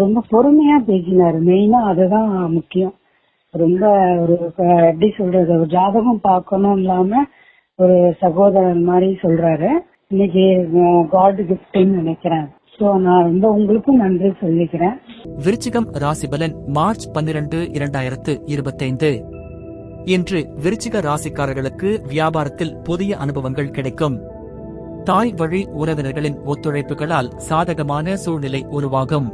ரொம்ப பொறுமையா பேசினாரு. மெயினா அதுதான் முக்கியம். ரொம்ப ஒரு எப்படி சொல்றது ஒரு ஜாதகம் பார்க்கணும் இல்லாம ஒரு சகோதரன் மாதிரி சொல்றாரு. இன்னைக்கு காட் கிஃப்ட்னு நினைக்கிறேன். சோ நான் ரொம்ப உங்களுக்கும் நன்றி சொல்லிக்கிறேன். விருச்சிகம் ராசிபலன் மார்ச் பன்னிரண்டு இரண்டாயிரத்து இருபத்தைந்து. இன்று விருச்சிக ராசிக்காரர்களுக்கு வியாபாரத்தில் புதிய அனுபவங்கள் கிடைக்கும். தாய் வழி உறவினர்களின் ஒத்துழைப்புகளால் சாதகமான சூழ்நிலை உருவாகும்.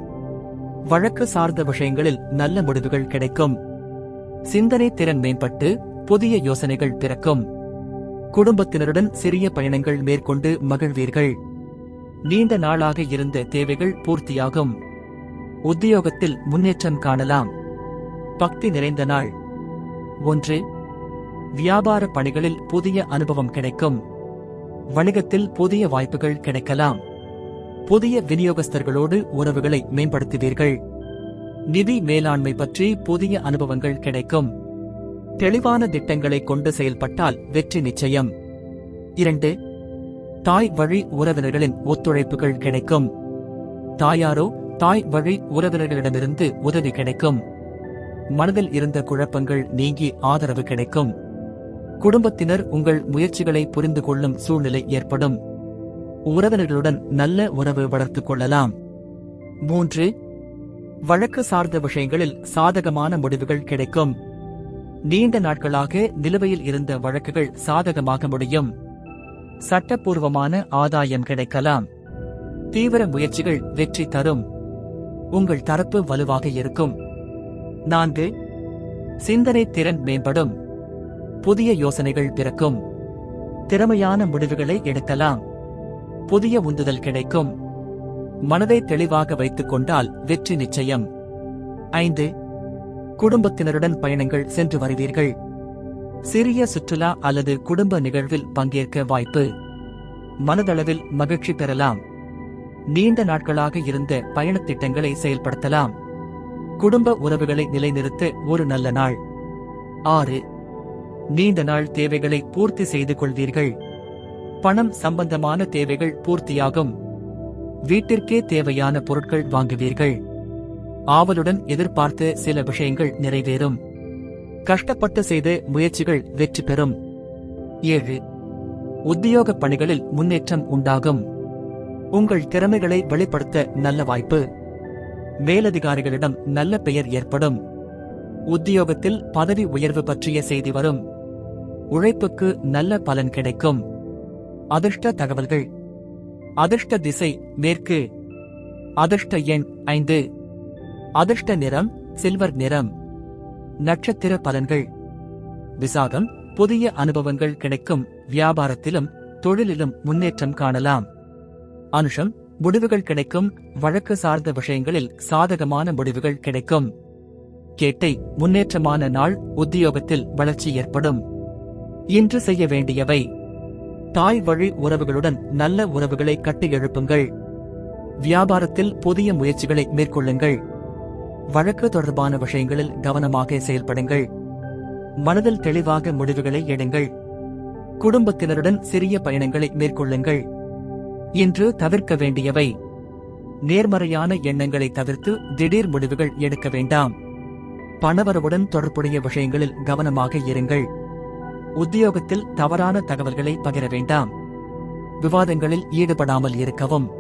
வழக்கு சார்ந்த விஷயங்களில் நல்ல முடிவுகள் கிடைக்கும். சிந்தனை திறன் மேம்பட்டு புதிய யோசனைகள் பிறக்கும் குடும்பத்தினருடன் சிறிய பயணங்கள் மேற்கொண்டு மகிழ்வீர்கள். நீண்ட நாளாக இருந்த தேவைகள் பூர்த்தியாகும். உத்தியோகத்தில் முன்னேற்றம் காணலாம். பக்தி நிறைந்த நாள். ஒன்று வியாபார பணிகளில் புதிய அனுபவம் கிடைக்கும். வணிகத்தில் புதிய வாய்ப்புகள் கிடைக்கலாம். புதிய விநியோகஸ்தர்களோடு உறவுகளை மேம்படுத்துவீர்கள். நிதி மேலாண்மை பற்றி புதிய அனுபவங்கள் கிடைக்கும். தெளிவான திட்டங்களை கொண்டு செயல்பட்டால் வெற்றி நிச்சயம். இரண்டு தாய் வழி உறவினர்களின் ஒத்துழைப்புகள் கிடைக்கும். தாயாரோ தாய் வழி உறவினர்களிடமிருந்து உதவி கிடைக்கும். மனதில் இருந்த குழப்பங்கள் நீங்கி ஆதரவு கிடைக்கும். குடும்பத்தினர் உங்கள் முயற்சிகளை புரிந்து கொள்ளும் சூழ்நிலை ஏற்படும். உறவினர்களுடன் நல்ல உறவு வளர்த்துக் கொள்ளலாம். மூன்று வழக்கு சார்ந்த விஷயங்களில் சாதகமான முடிவுகள் கிடைக்கும். நீண்ட நாட்களாக நிலுவையில் இருந்த வழக்குகள் சாதகமாக முடியும். சட்டப்பூர்வமான ஆதாயம் கிடைக்கலாம். தீவிர முயற்சிகள் வெற்றி தரும். உங்கள் தரப்பு வலுவாக இருக்கும். நான்கு சிந்தனை திறன் மேம்படும். புதிய யோசனைகள் பிறக்கும். திறமையான முடிவுகளை எடுக்கலாம். புதிய உந்துதல் கிடைக்கும். மனதை தெளிவாக வைத்துக் கொண்டால் வெற்றி நிச்சயம். ஐந்து குடும்பத்தினருடன் பயணங்கள் சென்று வருவீர்கள். சிறிய சுற்றுலா அல்லது குடும்ப நிகழ்வில் பங்கேற்க வாய்ப்பு. மனதளவில் மகிழ்ச்சி பெறலாம். நீண்ட நாட்களாக இருந்த பயணத் திட்டங்களை செயல்படுத்தலாம். குடும்ப உறவுகளை நிலைநிறுத்த ஒரு நல்ல நாள். ஆறு நீண்ட நாள் தேவைகளை பூர்த்தி செய்து கொள்வீர்கள். பணம் சம்பந்தமான தேவைகள் பூர்த்தியாகும். வீட்டிற்கே தேவையான பொருட்கள் வாங்குவீர்கள். ஆவலுடன் எதிர்பார்த்த சில விஷயங்கள் நிறைவேறும். கஷ்டப்பட்டு செய்த முயற்சிகள் வெற்றி பெறும். ஏழு உத்தியோக பணிகளில் முன்னேற்றம் உண்டாகும். உங்கள் திறமைகளை வெளிப்படுத்த நல்ல வாய்ப்பு. மேலதிகாரிகளிடம் நல்ல பெயர் ஏற்படும். உத்தியோகத்தில் பதவி உயர்வு பற்றிய செய்தி வரும். உழைப்புக்கு நல்ல பலன் கிடைக்கும். அதிர்ஷ்ட தகவல்கள். அதிர்ஷ்ட திசை மேற்கு. அதிர்ஷ்ட எண் ஐந்து. அதிர்ஷ்ட நிறம் சில்வர் நிறம். நட்சத்திர பலன்கள். விசாகம் புதிய அனுபவங்கள் கிடைக்கும். வியாபாரத்திலும் தொழிலிலும் முன்னேற்றம் காணலாம். அனுஷம் முடிவுகள் கிடைக்கும். வழக்கு சார்ந்த விஷயங்களில் சாதகமான முடிவுகள் கிடைக்கும். கேட்டை முன்னேற்றமான நாள் உத்தியோகத்தில் வளர்ச்சி ஏற்படும். இன்று செய்ய வேண்டியவை. தாய் வழி உறவுகளுடன் நல்ல உறவுகளை கட்டி எழுப்புங்கள் வியாபாரத்தில் புதிய முயற்சிகளை மேற்கொள்ளுங்கள். வழக்கு தொடர்பான விஷயங்களில் கவனமாக செயல்படுங்கள். மனதில் தெளிவாக முடிவுகளை எடுங்கள். குடும்பத்தினருடன் சிறிய பயணங்களை மேற்கொள்ளுங்கள். இன்று தவிர்க்க வேண்டியவை. நேர்மறையான எண்ணங்களை தவிர்த்து திடீர் முடிவுகள் எடுக்க வேண்டாம். பணவரவுடன் தொடர்புடைய விஷயங்களில் கவனமாக இருங்கள். உத்தியோகத்தில் தவறான தகவல்களை பகிர வேண்டாம். விவாதங்களில் ஈடுபடாமல் இருக்கவும்.